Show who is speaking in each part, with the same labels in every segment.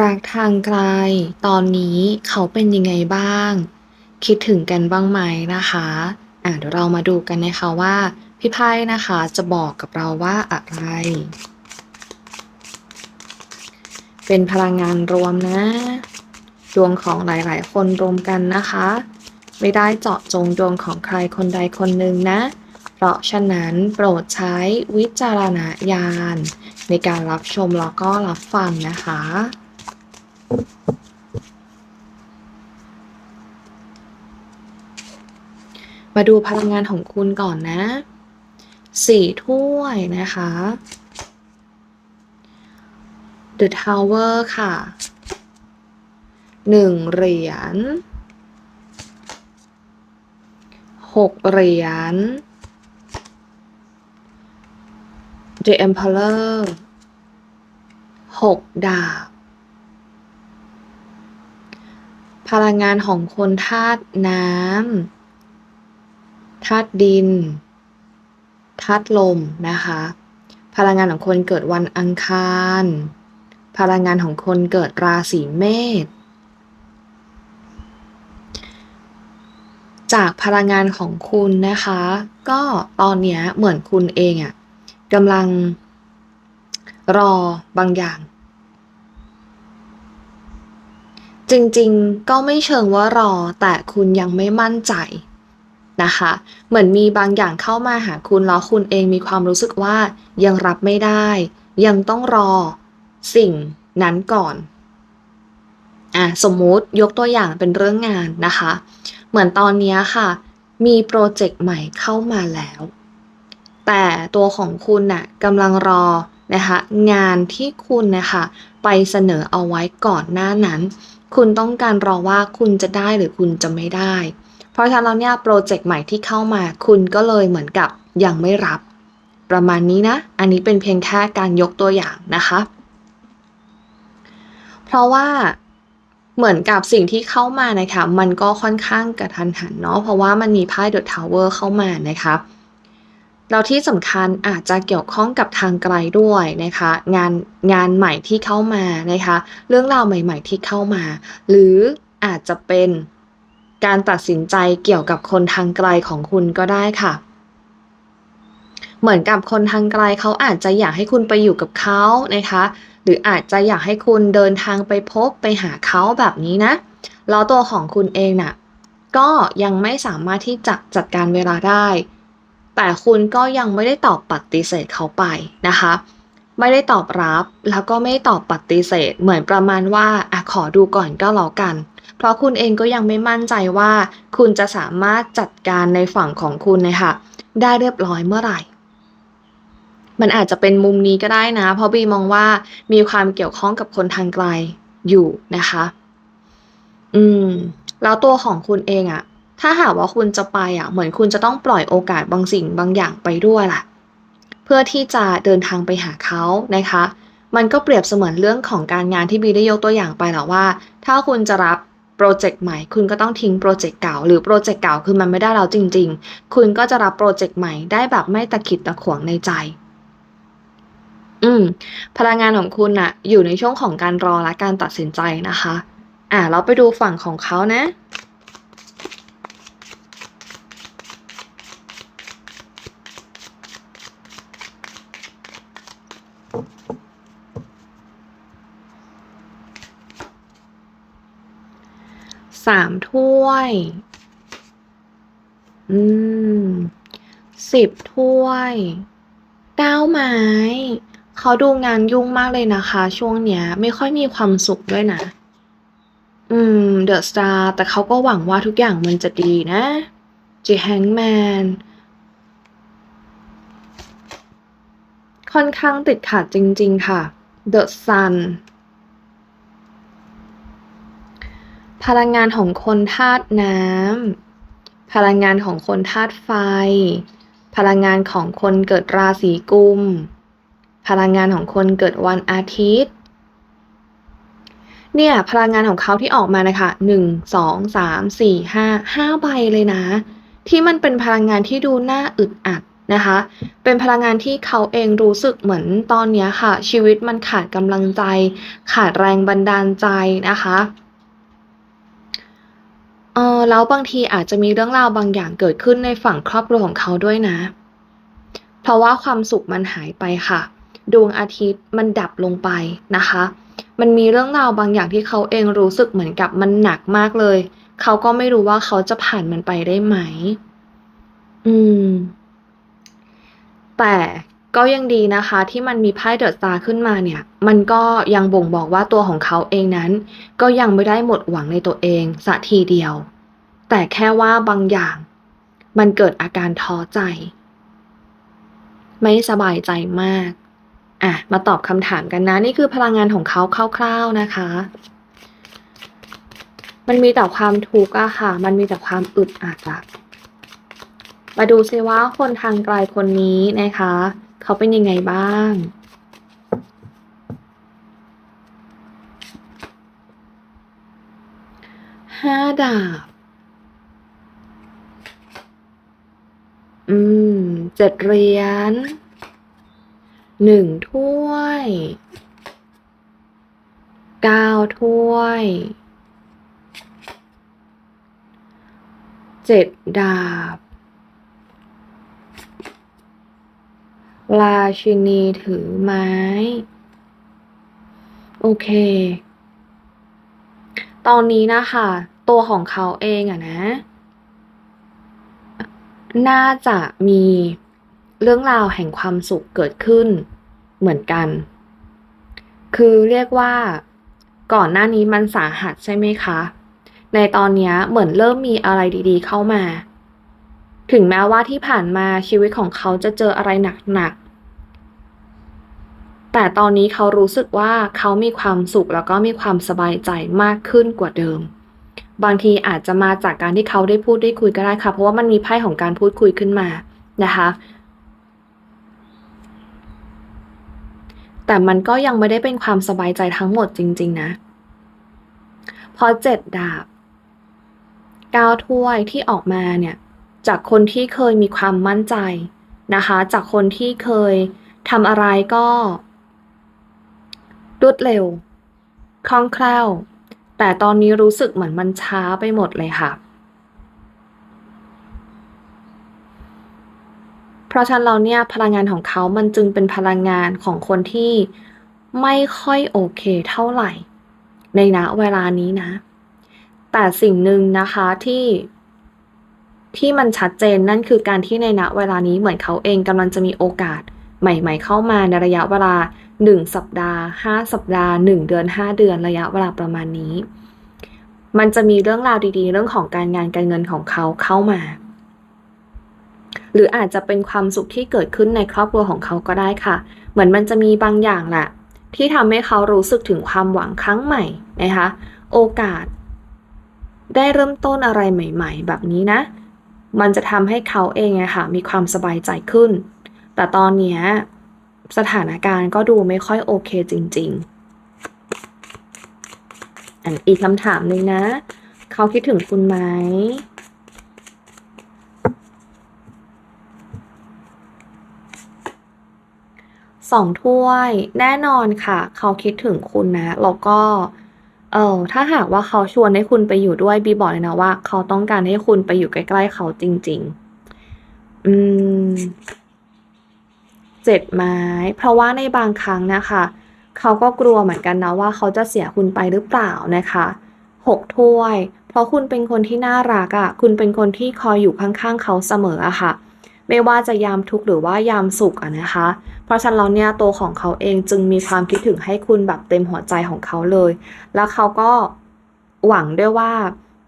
Speaker 1: รักทางไกล ตอนนี้เขาเป็นยังไงบ้าง คิดถึงกันบ้างไหมนะคะอะเดี๋ยวเรามาดูกันนะคะว่า พี่ไพ่นะคะจะบอกกับเราว่าอะไร เป็นพลังงานรวมนะ ดวงของหลายๆ คนรวมกันนะคะ ไม่ได้เจาะจงดวงของใครคนใดคนหนึ่งนะ เพราะฉะนั้นโปรดใช้วิจารณญาณในการรับชมแล้วก็รับฟังนะคะ มาดูพลังงานของคุณก่อนนะสี่ถ้วยนะคะ The Tower ค่ะ หนึ่งเหรียญหกเหรียญ The Emperor หกดาบ พลังงานของคนธาตุน้ำธาตุดินธาตุลมนะคะ พลังงานของคนเกิดวันอังคาร พลังงานของคนเกิดราศีเมษจากพลังงานของคุณนะคะ ก็ตอนเนี้ยเหมือนคุณเองอะกำลังรอบางอย่าง จริงๆ ก็ไม่เชิงว่ารอ แต่คุณยังไม่มั่นใจนะคะ เหมือนมีบางอย่างเข้ามาหาคุณแล้วคุณเองมีความรู้สึกว่ายังรับไม่ได้ ยังต้องรอสิ่งนั้นก่อนอะสมมุติยกตัวอย่างเป็นเรื่องงานนะคะ เหมือนตอนนี้ค่ะ มีโปรเจกต์ใหม่เข้ามาแล้ว แต่ตัวของคุณน่ะกำลังรอนะคะงานที่คุณนะคะไปเสนอเอาไว้ก่อนหน้านั้น คุณต้องการรอว่าคุณจะได้หรือคุณจะไม่ได้ เพราะฉะนั้นแล้วเนี่ยโปรเจกต์ใหม่ที่เข้ามาคุณก็เลยเหมือนกับยังไม่รับ ประมาณนี้นะ อันนี้เป็นเพียงแค่การยกตัวอย่างนะคะ เพราะว่าเหมือนกับสิ่งที่เข้ามานะคะ มันก็ค่อนข้างกระทันหันเนาะเพราะว่ามันมีไพ่ The Tower เข้ามานะคะ แล้วที่สำคัญอาจจะเกี่ยวข้องกับทางไกลด้วยนะคะ งานงานใหม่ที่เข้ามานะคะ เรื่องราวใหม่ๆที่เข้ามา หรืออาจจะเป็นการตัดสินใจเกี่ยวกับคนทางไกลของคุณก็ได้ค่ะ เหมือนกับคนทางไกลเขาอาจจะอยากให้คุณไปอยู่กับเขานะคะ หรืออาจจะอยากให้คุณเดินทางไปพบไปหาเขาแบบนี้นะแล้วตัวของคุณเองน่ะก็ยังไม่สามารถที่จะจัดการเวลาได้ แต่คุณก็ยังไม่ได้ตอบปฏิเสธเขาไปนะคะ ไม่ได้ตอบรับแล้วก็ไม่ตอบปฏิเสธ เหมือนประมาณว่าอะขอดูก่อนก็แล้วกัน เพราะคุณเองก็ยังไม่มั่นใจว่า คุณจะสามารถจัดการในฝั่งของคุณนะคะได้เรียบร้อยเมื่อไหร่มันอาจจะเป็นมุมนี้ก็ได้นะ เพราะบีมองว่ามีความเกี่ยวข้องกับคนทางไกลอยู่นะคะ อืม แล้วตัวของคุณเองอะ ถ้าหากว่าคุณจะไปอะเหมือนคุณจะต้องปล่อยโอกาสบางสิ่งบางอย่างไปด้วยล่ะเพื่อที่จะเดินทางไปหาเขานะคะ มันก็เปรียบเสมือนเรื่องของการงานที่บีได้ยกตัวอย่างไปแล้วว่า ถ้าคุณจะรับโปรเจกต์ใหม่ คุณก็ต้องทิ้งโปรเจกต์เก่า หรือโปรเจกต์เก่าคือมันไม่ได้แล้วจริง ๆ คุณก็จะรับโปรเจกต์ใหม่ได้แบบไม่ตะขิดตะขวงในใจ อืม พลังงานของคุณน่ะ อยู่ในช่วงของการรอและการตัดสินใจนะคะ อ่าเราไปดูฝั่งของเขานะ สามถ้วย อืมสิบถ้วยเก้าไม้ เขาดูงานยุ่งมากเลยนะคะ ช่วงเนี้ย ไม่ค่อยมีความสุขด้วยนะ อืม เดอะสตาร์แต่เขาก็หวังว่าทุกอย่างมันจะดีนะจีแฮงแมนค่อนข้างติดขัดจริง ๆ ค่ะ The Sun พลังงานของคนธาตุน้ำ พลังงานของคนธาตุไฟ พลังงานของคนเกิดราศีกุม พลังงานของคนเกิดวันอาทิตย์ เนี่ยพลังงานของเขาที่ออกมานะคะหนึ่งสองสามสี่ห้าห้าใบเลยนะ ที่มันเป็นพลังงานที่ดูน่าอึดอัดนะคะ เป็นพลังงานที่เขาเองรู้สึกเหมือนตอนนี้ค่ะ ชีวิตมันขาดกำลังใจ ขาดแรงบันดาลใจนะคะ เออแล้วบางทีอาจจะมีเรื่องราวบางอย่างเกิดขึ้นในฝั่งครอบครัวของเขาด้วยนะ เพราะว่าความสุขมันหายไปค่ะ ดวงอาทิตย์มันดับลงไปนะคะ มันมีเรื่องราวบางอย่างที่เขาเองรู้สึกเหมือนกับมันหนักมากเลย เขาก็ไม่รู้ว่าเขาจะผ่านมันไปได้ไหม อืม แต่ ก็ยังดีนะคะที่มันมีไพ่เดอะสตาร์ขึ้นมาเนี่ย มันก็ยังบ่งบอกว่าตัวของเขาเองนั้น ก็ยังไม่ได้หมดหวังในตัวเองสัทีเดียว แต่แค่ว่าบางอย่าง มันเกิดอาการท้อใจ ไม่สบายใจมาก อะ มาตอบคำถามกันนะ นี่คือพลังงานของเขาคร่าวๆนะคะ มันมีแต่ความทุกข์อะค่ะ มันมีแต่ความอึดอัดอะมาดูซิว่าคนทางไกลคนนี้นะคะ เขาเป็นยังไงบ้าง ห้าดาบ อืม เจ็ดเหรียญหนึ่งถ้วยเก้าถ้วยเจ็ดดาบ ราชินีถือไม้ โอเค ตอนนี้นะคะ ตัวของเขาเองอะนะ น่าจะมีเรื่องราวแห่งความสุขเกิดขึ้นเหมือนกัน คือเรียกว่าก่อนหน้านี้มันสาหัสใช่ไหมคะ ในตอนนี้เหมือนเริ่มมีอะไรดีๆเข้ามา ถึงแม้ว่าที่ผ่านมาชีวิตของเขาจะเจออะไรหนักๆ แต่ตอนนี้เขารู้สึกว่าเขามีความสุขแล้วก็มีความสบายใจมากขึ้นกว่าเดิม บางทีอาจจะมาจากการที่เขาได้พูดได้คุยก็ได้ค่ะ เพราะว่ามันมีไพ่ของการพูดคุยขึ้นมานะคะ แต่มันก็ยังไม่ได้เป็นความสบายใจทั้งหมดจริง ๆ นะ พอเจ็ดดาบเก้าถ้วยที่ออกมาเนี่ยจากคนที่เคยมีความมั่นใจนะคะ จากคนที่เคยทำอะไรก็ รวดเร็ว คล่องแคล่ว แต่ตอนนี้รู้สึกเหมือนมันช้าไปหมดเลยค่ะ เพราะฉะนั้นเราเนี่ยพลังงานของเขามันจึงเป็นพลังงานของคนที่ไม่ค่อยโอเคเท่าไหร่ ในณเวลานี้นะ แต่สิ่งหนึ่งนะคะที่ที่มันชัดเจนนั่นคือการที่ในณเวลานี้เหมือนเขาเองกำลังจะมีโอกาสใหม่ ๆ เข้ามาในระยะเวลา 1 สัปดาห์ 5 สัปดาห์ 1 เดือน 5 เดือนระยะเวลาประมาณนี้ มันจะมีเรื่องราวดีๆ เรื่องของการงานการเงินของเขาเข้ามา หรืออาจจะเป็นความสุขที่เกิดขึ้นในครอบครัวของเขาก็ได้ค่ะ เหมือนมันจะมีบางอย่างแหละที่ทำให้เขารู้สึกถึงความหวังครั้งใหม่นะคะโอกาส ได้เริ่มต้นอะไรใหม่ ๆ แบบนี้นะ มันจะทำให้เขาเองอะค่ะมีความสบายใจขึ้น แต่ตอนนี้ สถานการณ์ก็ดูไม่ค่อยโอเคจริง ๆ อันอีกคำถามหนึ่งนะ เขาคิดถึงคุณไหมสองถ้วยแน่นอนค่ะ เขาคิดถึงคุณนะ แล้วก็ เออถ้าหากว่าเขาชวนให้คุณไปอยู่ด้วยบีบอกเลยนะว่า เขาต้องการให้คุณไปอยู่ใกล้ ๆ เขาจริง ๆ อืม เจ็ดไม้ เพราะว่าในบางครั้งนะคะเขาก็กลัวเหมือนกันนะว่าเขาจะเสียคุณไปหรือเปล่านะคะหกถ้วย เพราะคุณเป็นคนที่น่ารักอะ่ะ คุณเป็นคนที่คอยอยู่ข้างๆเขาเสมออะค่ะ ไม่ว่าจะยามทุกข์หรือว่ายามสุขอะนะคะ เพราะฉะนั้นเนี่ยตัวของเขาเองจึงมีความคิดถึงให้คุณแบบเต็มหัวใจของเขาเลย แล้วเขาก็หวังด้วยว่า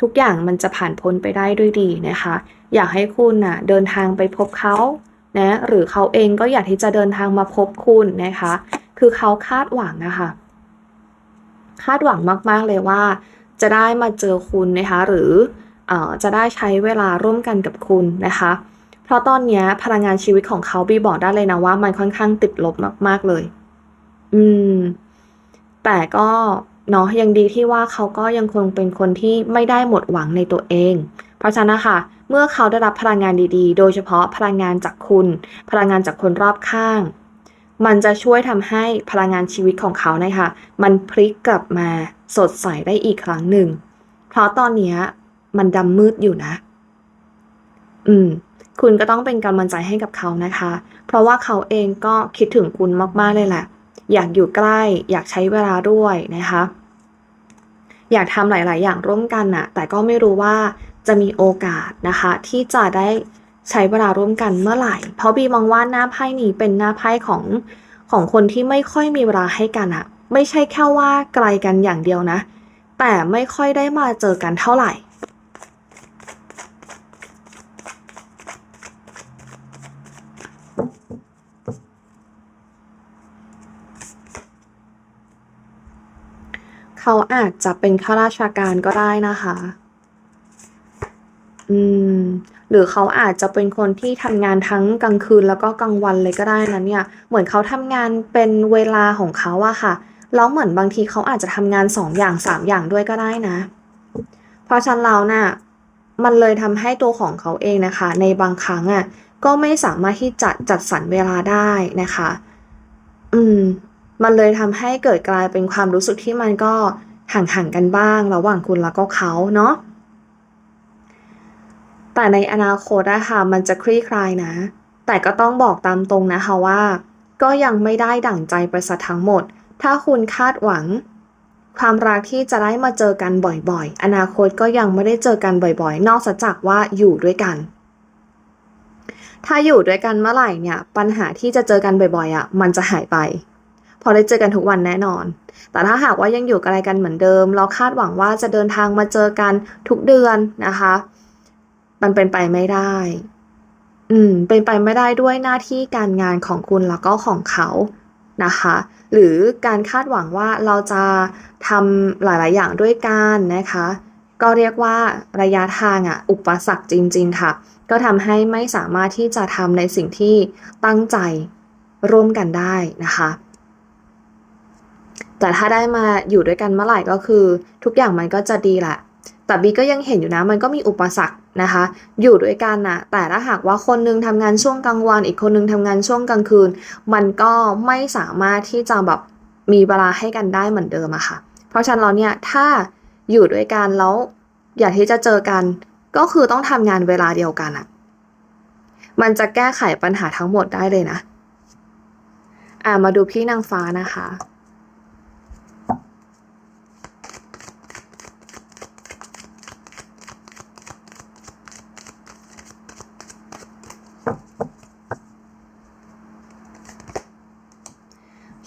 Speaker 1: ทุกอย่างมันจะผ่านพ้นไปได้ด้วยดีนะคะ อยากให้คุณน่ะเดินทางไปพบเขา นะหรือเขาเองก็อยากที่จะเดินทางมาพบคุณนะคะ คือเขาคาดหวังนะคะคาดหวังมากๆเลยว่า จะได้มาเจอคุณนะคะ หรืออจะได้ใช้เวลาร่วมกันกับคุณนะคะ เพราะตอนนี้พลังงานชีวิตของเขาบีบอกได้เลยนะว่า มันค่อนข้างติดลบมาก ๆเลย อืม แต่ก็เนาะยังดีที่ว่าเขาก็ยังคงเป็นคนที่ไม่ได้หมดหวังในตัวเอง เพราะฉะนั้นนะคะเมื่อเขาได้รับพลังงานดีๆ โดยเฉพาะพลังงานจากคุณ พลังงานจากคนรอบข้าง มันจะช่วยทำให้พลังงานชีวิตของเขานะคะ มันพลิกกลับมาสดใสได้อีกครั้งหนึ่ง เพราะตอนนี้มันดำมืดอยู่นะ อืม คุณก็ต้องเป็นกำลังใจให้กับเขานะคะ เพราะว่าเขาเองก็คิดถึงคุณมากๆเลยแหละ อยากอยู่ใกล้ อยากใช้เวลาด้วยนะคะ อยากทำหลาย ๆ อย่างร่วมกันน่ะ แต่ก็ไม่รู้ว่า จะมีโอกาสนะคะ ที่จะได้ใช้เวลาร่วมกันเมื่อไหร่ เพราะบีมองว่าหน้าไพ่นี้เป็นหน้าไพ่ของของคนที่ไม่ค่อยมีเวลาให้กันอะไม่ใช่แค่ว่าไกลกันอย่างเดียวนะ แต่ไม่ค่อยได้มาเจอกันเท่าไหร่เขาอาจจะเป็นข้าราชการก็ได้นะคะ อืม หรือเขาอาจจะเป็นคนที่ทำงานทั้งกลางคืนแล้วก็กลางวันเลยก็ได้นะเนี่ย เหมือนเขาทำงานเป็นเวลาของเขาอะค่ะ แล้วเหมือนบางทีเขาอาจจะทำงานสองอย่างสามอย่างด้วยก็ได้นะ เพราะฉะนั้นแล้วน่ะมันเลยทำให้ตัวของเขาเองนะคะ ในบางครั้งอะก็ไม่สามารถที่จะจัดสรรเวลาได้นะคะ อืม มันเลยทำให้เกิดกลายเป็นความรู้สึกที่มันก็ห่างๆกันบ้าง ระหว่างคุณแล้วก็เขาเนาะ แต่ในอนาคตอะค่ะมันจะคลี่คลายนะ แต่ก็ต้องบอกตามตรงนะคะว่า ก็ยังไม่ได้ดั่งใจปซะทั้งหมด ถ้าคุณคาดหวัง ความรักที่จะได้มาเจอกันบ่อยๆ อนาคตก็ยังไม่ได้เจอกันบ่อยๆ นอกจากว่าอยู่ด้วยกัน ถ้าอยู่ด้วยกันเมื่อไหร่เนี่ย ปัญหาที่จะเจอกันบ่อยๆอะมันจะหายไป พอได้เจอกันทุกวันแน่นอนแต่ถ้าหากว่ายังอยู่อะไกลกันเหมือนเดิม เราคาดหวังว่าจะเดินทางมาเจอกันทุกเดือนนะคะ มันเป็นไปไม่ได้ อืม เป็นไปไม่ได้ด้วยหน้าที่การงานของคุณแล้วก็ของเขานะคะ หรือการคาดหวังว่าเราจะทำหลาย ๆ อย่างด้วยกันนะคะ ก็เรียกว่าระยะทางอะ อุปสรรคจริง ๆ ค่ะ ก็ทำให้ไม่สามารถที่จะทำในสิ่งที่ตั้งใจร่วมกันได้นะคะแต่ถ้าได้มาอยู่ด้วยกันเมื่อไหร่ก็คือ ทุกอย่างมันก็จะดีแหละ แต่บีก็ยังเห็นอยู่นะ มันก็มีอุปสรรค นะคะ อยู่ด้วยกันนะแต่ถ้าหากว่าคนนึงทำงานช่วงกลางวัน อีกคนนึงทำงานช่วงกลางคืน มันก็ไม่สามารถที่จะแบบมีเวลาให้กันได้เหมือนเดิมอะค่ะ เพราะฉะนั้นเราเนี่ยถ้าอยู่ด้วยกันแล้วอยากที่จะเจอกัน ก็คือต้องทำงานเวลาเดียวกันอะมันจะแก้ไขปัญหาทั้งหมดได้เลยนะ อ่ามาดูพี่นางฟ้านะคะ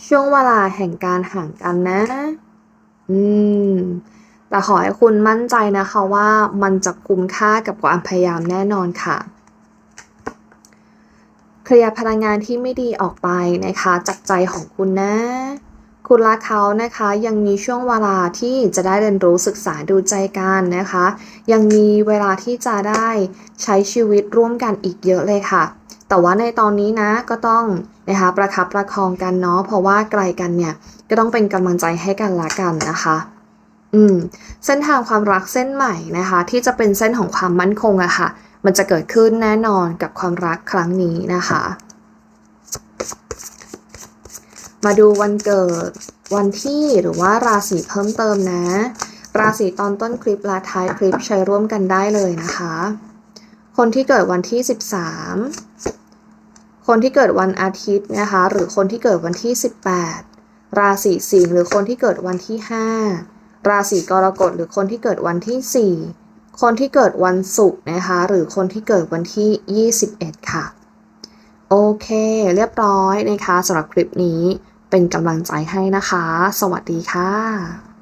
Speaker 1: ช่วงเวลาแห่งการห่างกันนะ อืม แต่ขอให้คุณมั่นใจนะคะว่ามันจะคุ้มค่ากับความพยายามแน่นอนค่ะ เคลียร์พลังงานที่ไม่ดีออกไปนะคะ จากใจของคุณนะ คุณรักเขานะคะยังมีช่วงเวลาที่จะได้เรียนรู้ศึกษาดูใจกันนะคะ ยังมีเวลาที่จะได้ใช้ชีวิตร่วมกันอีกเยอะเลยค่ะ แต่ว่าในตอนนี้นะก็ต้อง นะคะประคับประคองกันเนาะเพราะว่าไกลกันเนี่ยก็ต้องเป็นกำลังใจให้กันละกันนะคะอืมเส้นทางความรักเส้นใหม่นะคะ ที่จะเป็นเส้นของความมั่นคงอะค่ะ มันจะเกิดขึ้นแน่นอนกับความรักครั้งนี้นะคะ มาดูวันเกิดวันที่หรือว่าราศีเพิ่มเติมนะ ราศีตอนต้นคลิปและท้ายคลิปใช้ร่วมกันได้เลยนะคะ คนที่เกิดวันที่ 13 คนที่เกิดวันอาทิตย์นะคะ หรือคนที่เกิดวันที่ 18 ราศีสิงห์หรือคนที่เกิดวันที่ 5 ราศีกรกฎหรือคนที่เกิดวันที่ 4 คนที่เกิดวันศุกร์นะคะ หรือคนที่เกิดวันที่ 21 ค่ะ โอเค เรียบร้อยนะคะสำหรับคลิปนี้เป็นกำลังใจให้นะคะ สวัสดีค่ะ